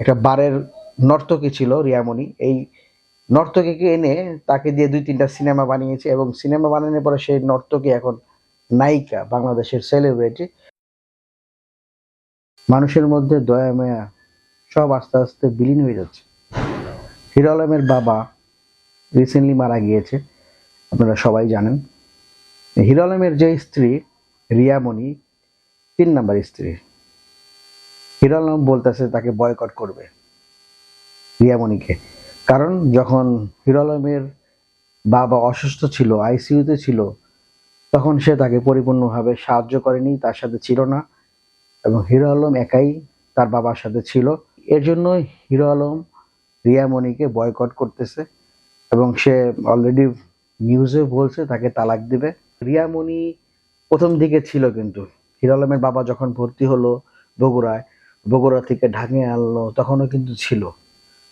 একটা বারের নর্তকী ছিল রিয়ামণি। এই নর্তকীকে এনে তাকে দিয়ে দুই তিনটা সিনেমা বানিয়েছে এবং সিনেমা বানানোর পরে সেই নর্তকী এখন নায়িকা, বাংলাদেশের সেলিব্রিটি মানুষের মধ্যে দয়া, মায়া সব আস্তে আস্তে বিলীন হয়ে যাচ্ছে। হিরো আলমের বাবা রিসেন্টলি মারা গিয়েছে, আপনারা সবাই জানেন। হিরো আলমের যে স্ত্রী রিয়ামণি, তিন নাম্বার স্ত্রী। হিরো আলম বলতেছে তাকে বয়কট করবে, রিয়ামণিকে। কারণ যখন হিরো আলমের বাবা অসুস্থ ছিল আইসিইউতে ছিল, তখন সে তাকে পরিপূর্ণভাবে সাহায্য করেনি, তার সাথে ছিল না, এবং হিরো আলম একাই তার বাবার সাথে ছিল। এর জন্যই হিরো আলম রিয়ামণিকে বয়কট করতেছে, এবং সে অলরেডি নিউজে বলছে তাকে তালাক দিবে। রিয়ামণি প্রথম দিকে ছিল কিন্তু, হিরো আলমের বাবা যখন ভর্তি হলো বগুড়ায় বগুড়া থেকে ঢাকে আনলো, তখনও কিন্তু ছিল,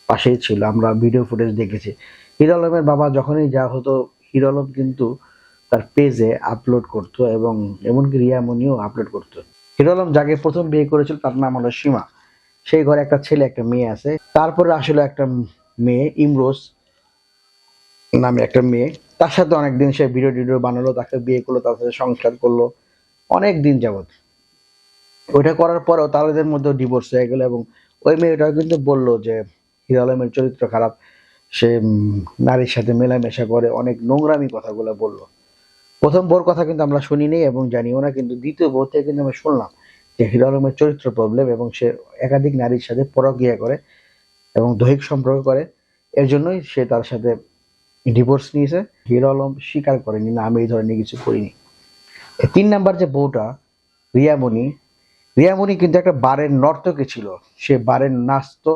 পাশেই ছিল, আমরা ভিডিও ফুটেজ দেখেছি। হিরো আলমের বাবা যখনই যা হতো, হিরো আলম কিন্তু তার পেজে আপলোড করতো এবং এমনকি রিয়ামণিও আপলোড করতো। হিরো আলম যাকে প্রথম বিয়ে করেছিল, তার নাম হলো সীমা। সেই ঘরে একটা ছেলে, একটা মেয়ে আছে। তারপরে আসলে একটা মেয়ে, ইমরোজ নামে একটা মেয়ে। তার সাথে অনেকদিন সে ভিডিও টিডিও বানালো, তাকে বিয়ে করল, তার সাথে সংসার করল অনেক দিন যাবত ওইটা করার পরেও তাদের মধ্যে ডিভোর্স হয়ে গেল এবং ওই মেয়েটাও কিন্তু বলল যে, হিরো আলমের চরিত্র খারাপ। সে নারীর সাথে মেলামেশা করে, অনেক নোংরামি কথাগুলো বলল। প্রথম বোর কথা কিন্তু আমরা শুনিনি এবং জানিও না, কিন্তু দ্বিতীয় বোর থেকে কিন্তু আমরা শুনলাম যে হিরো আলমের চরিত্র প্রবলেম এবং সে একাধিক নারীর সাথে পরক্রিয়া করে এবং দৈহিক সম্পর্ক করে। এর জন্যই সে তার সাথে ডিভোর্স নিয়েছে। হিরো আলম স্বীকার করেনি, না, আমি এই ধরনের কিছু করিনি। তিন নাম্বার যে বউটা, রিয়ামণি রিয়ামণি কিন্তু একটা বারের নর্তকী ছিল। সে বারের নাচতো,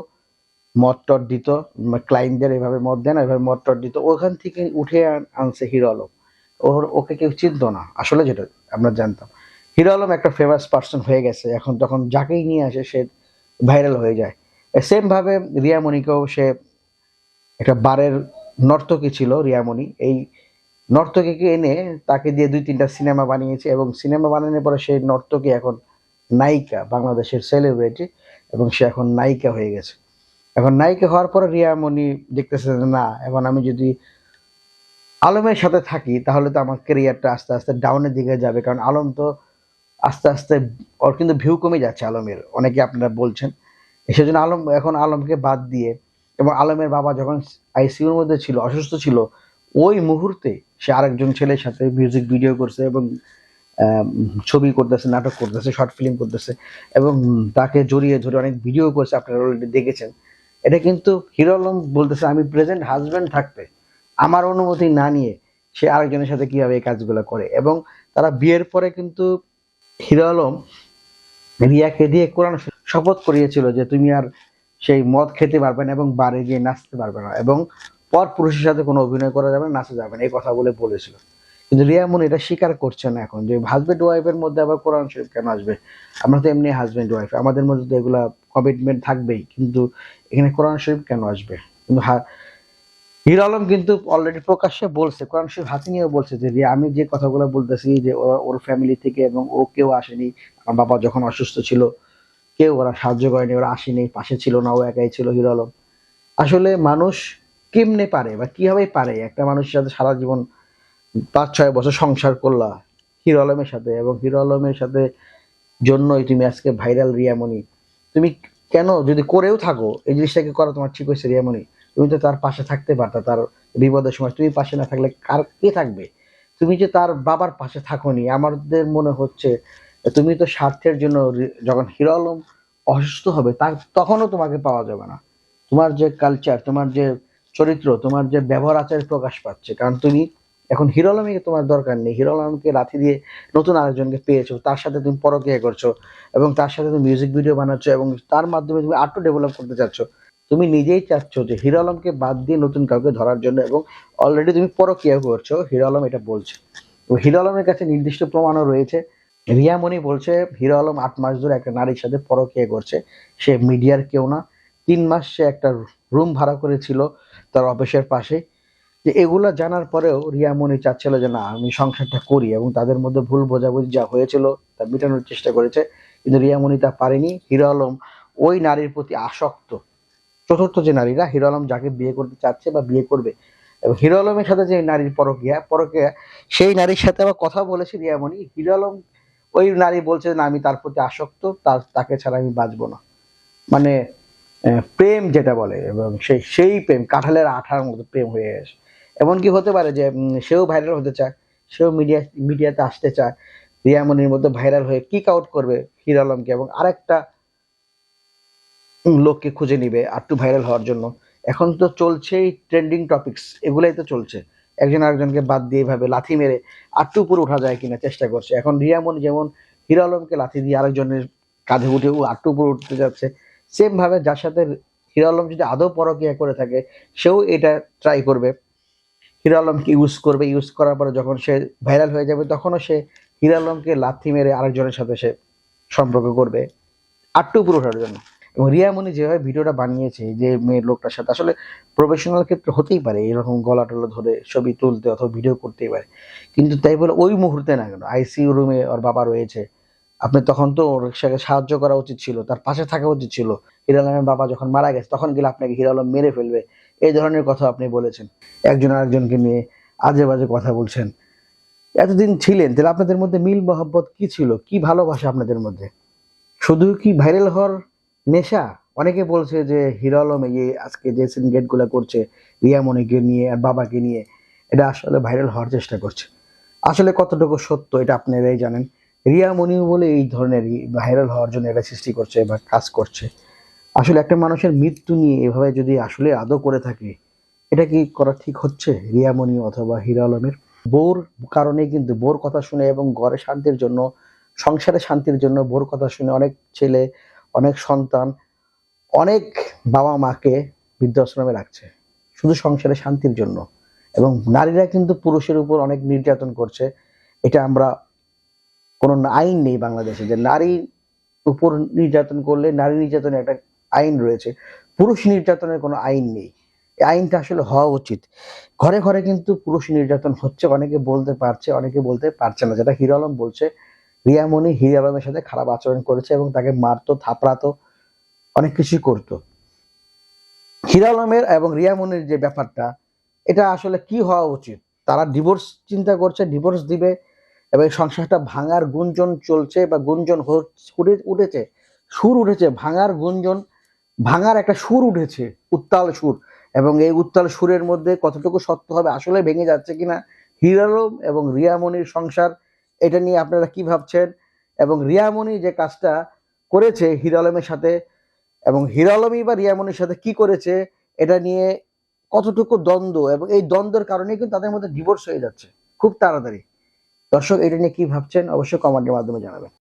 মদ টট দিত, ক্লায়েন্টদের এভাবে মদ দেয় না, এভাবে মদ টট দিত। ওখান থেকে উঠে আনছে হিরো আলম। ওর ওকে কেউ চিনতো না। আসলে যেটা আমরা জানতাম। হিরো আলম একটা ফেমাস পার্সন হয়ে গেছে। এখন তখন যাকেই নিয়ে আসে, সে ভাইরাল হয়ে যায়। সেম ভাবে রিয়ামণিকেও সে একটা বারের নর্তকী ছিল রিয়ামণি। এই নর্তকীকে এনে তাকে দিয়ে দুই তিনটা সিনেমা বানিয়েছে এবং সিনেমা বানানোর পরে সেই নর্তকী এখন নায়িকা, বাংলাদেশের সেলিব্রিটি এবং সে এখন নায়িকা হয়ে গেছে। এখন নায়িকা হওয়ার পরে রিয়ামণি দেখতেছে না, এখন আমি যদি আলমের সাথে থাকি, তাহলে তো আমার কেরিয়ারটা আস্তে আস্তে ডাউনের দিকে যাবে। কারণ আলম তো আস্তে আস্তে, ওর কিন্তু ভিউ কমে যাচ্ছে আলমের। অনেকে আপনারা বলছেন। সেজন্য আলম, এখন আলমকে বাদ দিয়ে, এবং আলমের বাবা যখন আইসিইউর মধ্যে ছিল, অসুস্থ ছিল, ওই মুহূর্তে সে আরেকজন ছেলের সাথে মিউজিক ভিডিও করছে এবং ছবি করতেছে, নাটক করতেছে শর্ট ফিল্ম করতেছে এবং তাকে জড়িয়ে ধরে অনেক ভিডিও করছে, আপনারা অলরেডি দেখেছেন। এটা কিন্তু হিরো আলম বলতেছে, আমি প্রেজেন্ট হাজব্যান্ড থাকতে, আমার অনুমতি না নিয়ে সে আরেকজনের সাথে কীভাবে এই কাজগুলো করে? এবং তারা বিয়ের পরে কিন্তু হিরো আলম রিয়াকে দিয়ে কোরআন শপথ করিয়েছিল যে, তুমি আর সেই মদ খেতে পারবে না এবং বারে গিয়ে নাচতে পারবে না এবং পর পুরুষের সাথে কোনো অভিনয় করা যাবে না, নাচা যাবে না। এই কথা বলে বলেছিল। কিন্তু রিয়া মন এটা স্বীকার করছে না এখন যে হাজবেন্ড ওয়াইফের মধ্যে আবার কোরআন শরীফ কেন আসবে? আমরা তো এমনি হাজবেন্ড ওয়াইফ আমাদের মধ্যে তো এগুলা কমিটমেন্ট থাকবেই, কিন্তু এখানে কোরআন শরীফ কেন আসবে? কিন্তু হিরো আলম কিন্তু অলরেডি প্রকাশ্যে বলছে, কোরআন শরীফ হাতে নিয়েও বলছে যে আমি যে কথাগুলো বলতেছি যে ওরা- ওর ফ্যামিলি থেকে এবং ও কেউ আসেনি, আমার বাবা যখন অসুস্থ ছিল, কেউ ওরা সাহায্য করেনি, ওরা আসেনি, পাশে ছিল না, ও একাই ছিল হিরো আলম। আসলে মানুষ কেমনে পারে বা কীভাবে পারে? একটা মানুষের সাথে সারা জীবন পাঁচ, ছয় বছর সংসার করলা হিরো আলমের সাথে এবং হিরো আলমের সাথে জন্যই তুমি আজকে ভাইরাল রিয়ামণি। তুমি কেন যদি করেও থাকো, এই জিনিসটাকে করা তোমার ঠিক হয়েছে রিয়ামণি। তুমি তো তার পাশে থাকতে পারতা, তার বিপদের সময়। তুমি পাশে না থাকলে কার কে থাকবে? তুমি যে তার বাবার পাশে থাকোনি, আমাদের মনে হচ্ছে তুমি তো স্বার্থের জন্য যখন হিরো আলম অসুস্থ হবে তা তখনও তোমাকে পাওয়া যাবে না। তোমার যে কালচার তোমার যে চরিত্র, তোমার যে ব্যবহার আচার প্রকাশ পাচ্ছে, কারণ তুমি এখন হিরো আলমীকে তোমার দরকার নেই। হিরো আলমকে লাথি দিয়ে নতুন আরেকজনকে পেয়েছ, তার সাথে তুমি পরকিয়া করছ এবং তার সাথে তুমি মিউজিক ভিডিও বানাচ্ছো এবং তার মাধ্যমে তুমি আর্ট ডেভেলপ করতে চাচ্ছ। তুমি নিজেই চাচ্ছ যে হিরো আলমকে বাদ দিয়ে নতুন কাউকে ধরার জন্য এবং অলরেডি তুমি পরকিয়া করছ, হিরো আলম এটা বলছে। হিরো আলমের কাছে নির্দিষ্ট প্রমাণও রয়েছে। রিয়ামণি বলছে, হিরো আলম আট মাস ধরে একটা নারীর সাথে পরকিয়া করছে। সে মিডিয়ার কেউ না। তিন মাস সে একটা রুম ভাড়া করেছিল তার অফিসের পাশে। যে এগুলো জানার পরেও রিয়া রিয়ামণি চাচ্ছিল যে, না, আমি সংসারটা করি এবং তাদের মধ্যে ভুল বোঝাবুঝি যা হয়েছিল তা মেটানোর চেষ্টা করেছে। কিন্তু রিয়ামণি তা পারেনি। হিরো আলম ওই নারীর প্রতি আসক্ত। চতুর্থ যে নারীরা, হিরো আলম যাকে বিয়ে করতে চাচ্ছে বা বিয়ে করবে। এবং হিরো আলমের সাথে যে নারীর পরকিয়া পরকিয়া সেই নারীর সাথে আবার কথা বলেছে রিয়ামণি হিরো আলম ওই নারী বলছে, না, আমি তার প্রতি আসক্ত, তার, তাকে ছাড়া আমি বাঁচবো না। মানে প্রেম যেটা বলে, এবং সেই সেই প্রেম, কাঁঠালের আঠার মতো প্রেম হয়ে গেছে। এমনকি হতে পারে যে সেও ভাইরাল হতে চায়, সেও মিডিয়া মিডিয়াতে আসতে চায়, রিয়ামনির মধ্যে ভাইরাল হয়ে কিক আউট করবে হিরো আলমকে এবং আরেকটা লোককে খুঁজে নিবে আর আরটু ভাইরাল হওয়ার জন্য। এখন তো চলছেই ট্রেন্ডিং টপিকস এগুলাই তো চলছে। একজন আরেকজনকে বাদ দিয়ে এভাবে লাথি মেরে আরটু উপরে ওঠা যায় কিনা চেষ্টা করছে। এখন রিয়ামনি যেমন হিরো আলমকে লাথি দিয়ে আরেকজনের কাঁধে উঠে ও আরটু উপরে উঠতে যাচ্ছে সেমভাবে যার সাথে হিরো আলম যদি আদৌ পরকিয়া করে থাকে, সেও এটা ট্রাই করবে। হিরো আলমকে ইউজ করবে ইউজ করার পরে যখন সে ভাইরাল হয়ে যাবে, তখনও সে হিরো আলমকে লাথি মেরে আরেকজনের সাথে সে সম্পর্ক করবে। আটটু উপরে ওঠার জন্য। এবং রিয়ামণি যেভাবে ভিডিওটা বানিয়েছে, যে মেয়ের লোকটার সাথে, আসলে প্রফেশনাল ক্ষেত্রে হতেই পারে, এরকম গলা টলা ধরে ছবি তুলতে অথবা ভিডিও করতেই পারে। কিন্তু তাই বলে ওই মুহূর্তে না কেন আইসিইউ রুমে ওর বাবা রয়েছে। আপনি তখন তো ওর সাথে সাহায্য করা উচিত ছিল, তার পাশে থাকা উচিত ছিল। হিরো আলমের বাবা যখন মারা গেছে, তখন গেলে আপনাকে হিরো আলম মেরে ফেলবে। এই ধরনের কথা আপনি বলেছেন। একজন আরেকজনকে নিয়ে আজে বাজে কথা বলছেন। এতদিন ছিলেন, তাহলে আপনাদের মধ্যে মিল মহব্বত কি ছিল? কি ভালোবাসা আপনাদের মধ্যে? শুধু কি ভাইরাল হওয়ার নেশা? অনেকে বলছে যে হিরো আলম এই আজকে যে সিনগেটগুলা করছে, রিয়ামণিকে নিয়ে আর বাবাকে নিয়ে, এটা আসলে ভাইরাল হওয়ার চেষ্টা করছে। আসলে কতটুকু সত্য এটা আপনারাই জানেন। রিয়ামণিও বলে এই ধরনের ভাইরাল হওয়ার জন্য এটা সৃষ্টি করছে বা কাজ করছে। আসলে একটা মানুষের মৃত্যু নিয়ে এভাবে যদি আসলে আদৌ করে থাকে, এটা কি করা ঠিক হচ্ছে? রিয়ামণি অথবা হিরো আলমের বোর কারণে কিন্তু বোর কথা শুনে এবং ঘরে শান্তির জন্য, সংসারে শান্তির জন্য বোর কথা শুনে অনেক ছেলে, অনেক সন্তান, অনেক বাবা মাকে বৃদ্ধাশ্রমে রাখছে। শুধু সংসারে শান্তির জন্য। এবং নারীরা কিন্তু পুরুষের উপর অনেক নির্যাতন করছে। এটা আমরা কোনো আইন নেই বাংলাদেশে যে নারী উপর নির্যাতন করলে নারী নির্যাতনের একটা আইন রয়েছে। পুরুষ নির্যাতনের কোনো আইন নেই। এই আইনটা আসলে হওয়া উচিত। ঘরে ঘরে কিন্তু পুরুষ নির্যাতন হচ্ছে, অনেকে বলতে পারছে, অনেকে বলতে পারছে না। যেটা হিরো আলম বলছে, রিয়ামণি হিরো আলমের সাথে খারাপ আচরণ করেছে এবং তাকে মারতো, থাপড়াতো, অনেক কিছুই করতো। হিরো আলমের এবং রিয়ামনির যে ব্যাপারটা, এটা আসলে কি হওয়া উচিত? তারা ডিভোর্স চিন্তা করছে ডিভোর্স দিবে এবং সংসারটা ভাঙার গুঞ্জন চলছে বা গুঞ্জন উঠেছে, সুর উঠেছে, ভাঙার গুঞ্জন ভাঙার একটা সুর উঠেছে, উত্তাল সুর। এবং এই উত্তাল সুরের মধ্যে কতটুকু সত্য হবে আসলে ভেঙে যাচ্ছে কিনা হিরো আলম এবং রিয়ামনির সংসার, এটা নিয়ে আপনারা কি ভাবছেন? এবং রিয়ামণি যে কাজটা করেছে হিরো আলমের সাথে এবং হিরো আলমই বা রিয়ামনির সাথে কি করেছে, এটা নিয়ে কতটুকু দ্বন্দ্ব এবং এই দ্বন্দ্বের কারণেই কিন্তু তাদের মধ্যে ডিভোর্স হয়ে যাচ্ছে, খুব তাড়াতাড়ি। দর্শক, এটা নিয়ে কি ভাবছেন? অবশ্যই কমেন্টের মাধ্যমে জানাবেন।